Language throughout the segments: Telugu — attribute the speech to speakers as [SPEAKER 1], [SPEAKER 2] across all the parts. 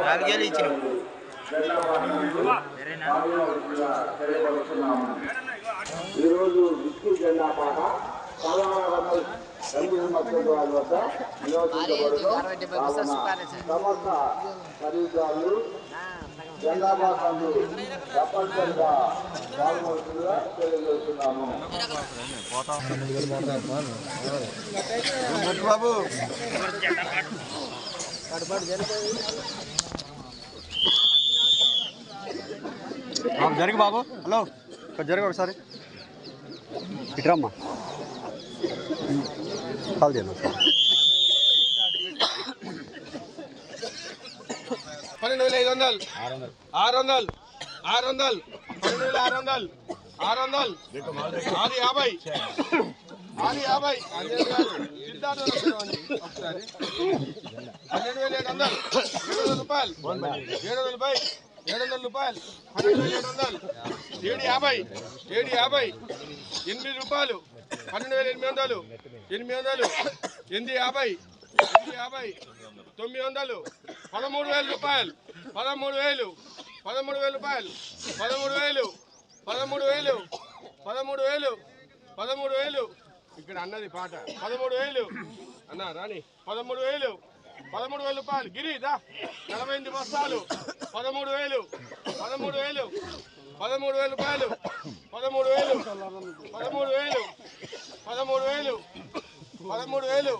[SPEAKER 1] నాలుగేళ్ళు ఇచ్చినావు.
[SPEAKER 2] ఈరోజు విష్ణు జెండా పాట పదహారు ఎనిమిది వద్ద సమస్త ఖరీదారులు జెండా పాటలు తప్పనిసరిగా పాల్గొనవలసిందిగా తెలియజేస్తున్నాము
[SPEAKER 3] బాబు జరిగి బాబు. హలో. జరిగి ఒకసారి. ఇట్రమ్మా. కాల్ చేయండి
[SPEAKER 4] పన్నెండు వేల ఐదు వందలు. ఆరు వందలు. ఆరు వందలు. ఆరు వందలు. పన్నెండు వేల ఆరు వందలు. ఆరు వందలు ఆరు యాభై. ఆరు యాభై ఒకసారి. పన్నెండు వేల ఏడు వందలు. ఏడు వందల రూపాయలు. ఏడు వందల పై ఏడు వందల రూపాయలు. పన్నెండు వేల ఏడు వందలు. ఏడు యాభై. ఏడు యాభై. ఎనిమిది రూపాయలు. పన్నెండు వేల ఎనిమిది వందలు. ఎనిమిది వందలు. ఎనిమిది యాభై. ఎనిమిది యాభై. తొమ్మిది వందలు. పదమూడు వేల రూపాయలు. పదమూడు వేలు. పదమూడు వేల రూపాయలు. పదమూడు వేలు. పదమూడు వేలు పదమూడు వేలు పదమూడు వేలు ఇక్కడ అన్నది పాట పదమూడు వేలు అన్న రాణి పదమూడు వేలు పదమూడు వేల రూపాయలు గిరి దా నలభై ఎనిమిది బస్తాలు పదమూడు వేలు పదమూడు వేలు పదమూడు వేల రూపాయలు పదమూడు వేలు పదమూడు వేలు పదమూడు వేలు పదమూడు వేలు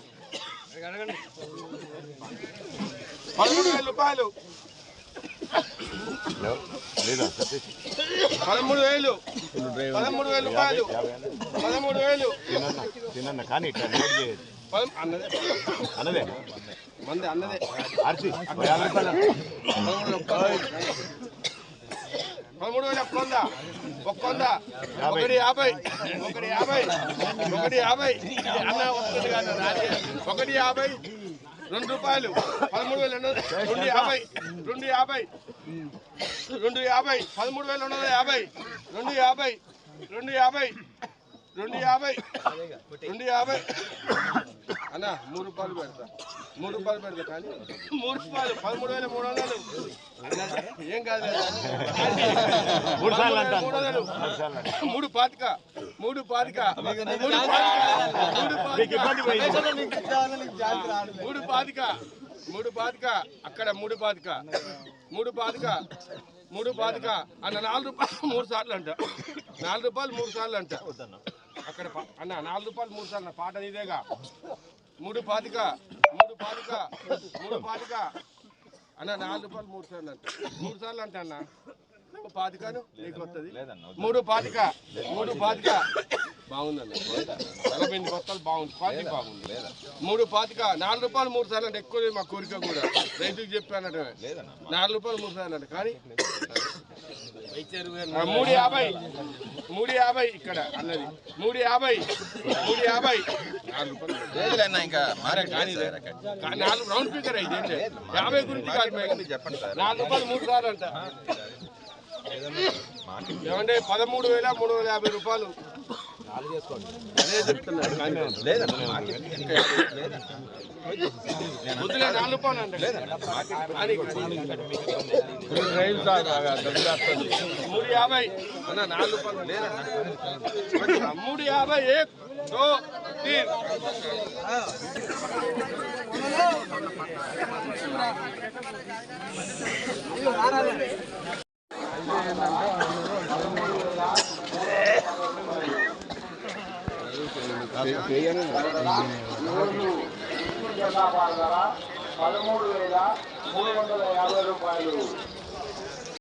[SPEAKER 4] అడగండి పదమూడు వేల రూపాయలు పదమూడు వేలు. పదమూడు వేల రూపాయలు పదమూడు వేలు.
[SPEAKER 5] తిన్న కానీ
[SPEAKER 4] అన్నదే.
[SPEAKER 5] అన్నదే?
[SPEAKER 4] మంది అన్నదే.
[SPEAKER 5] ఆర్సి
[SPEAKER 4] పదమూడు వేల ఒక్క వంద. ఒక్క వంద. ఒకటి యాభై. ఒకటి యాభై. ఒకటి యాభై. అన్న వస్తుంది రాజే. ఒకటి యాభై. రెండు రూపాయలు పదమూడు వేల రెండు రెండు యాభై రెండు యాభై రెండు యాభై పదమూడు వేల రెండు వందల యాభై రెండు యాభై రెండు యాభై రెండు యాభై రెండు యాభై అన్న మూడు రూపాయలు పెడతా. మూడు రూపాయలు పెడతా కానీ మూడు రూపాయలు పదమూడు వేల మూడు వందలు. ఏం కాదు
[SPEAKER 5] మూడు సార్లు అంటాను.
[SPEAKER 4] మూడు వందలు. మూడు పాతిక మూడు పాతిక మూడు పాతిక మూడు. పాతిక. అక్కడ మూడు పాతిక. మూడు పాతిక మూడు పాతిక. అన్న నాలుగు రూపాయలు మూడు సార్లు అంట. నాలుగు రూపాయలు మూడు సార్లు అంట. అక్కడ అన్న నాలుగు రూపాయలు మూడు సార్లు పాట నీదేగా. మూడు పాతిక మూడు పాతిక మూడు పాతిక. అన్న నాలుగు రూపాయలు మూడు సార్లు అంట. మూడు సార్లు అంట అన్న. పాతికను? నీకు వస్తుంది మూడు పాతిక మూడు పాతిక. బాగుందన్న. నలభై బస్తాలు బాగుంది క్వాలిటీ బాగుంది. మూడు పాతిక నాలుగు రూపాయలు మూడు సార్లు అంటే ఎక్కువ మా కోరిక కూడా. రైతుకి చెప్పానట నాలుగు రూపాయలు మూడు సార్లు అంటే కానీ మూడు యాభై మూడు యాభై ఇక్కడ అన్నది. మూడు యాభై మూడు యాభై. నాలుగు రౌండ్ ఫిగర్ అయితే? యాభై గురించి.
[SPEAKER 1] చెప్పండి సార్.
[SPEAKER 4] నాలుగు రూపాయలు మూడు సార్లు అంట. ఏమంటే పదమూడు వేల మూడు వందల యాభై రూపాయలు అదే చెప్తున్నారు కానీ మూడు యాభై. అన్న నాలుగు రూపాయలు లేదన్న మూడు యాభై ఏక్ దో
[SPEAKER 2] పదమూడు వేల మూడు వందల యాభై రూపాయలు.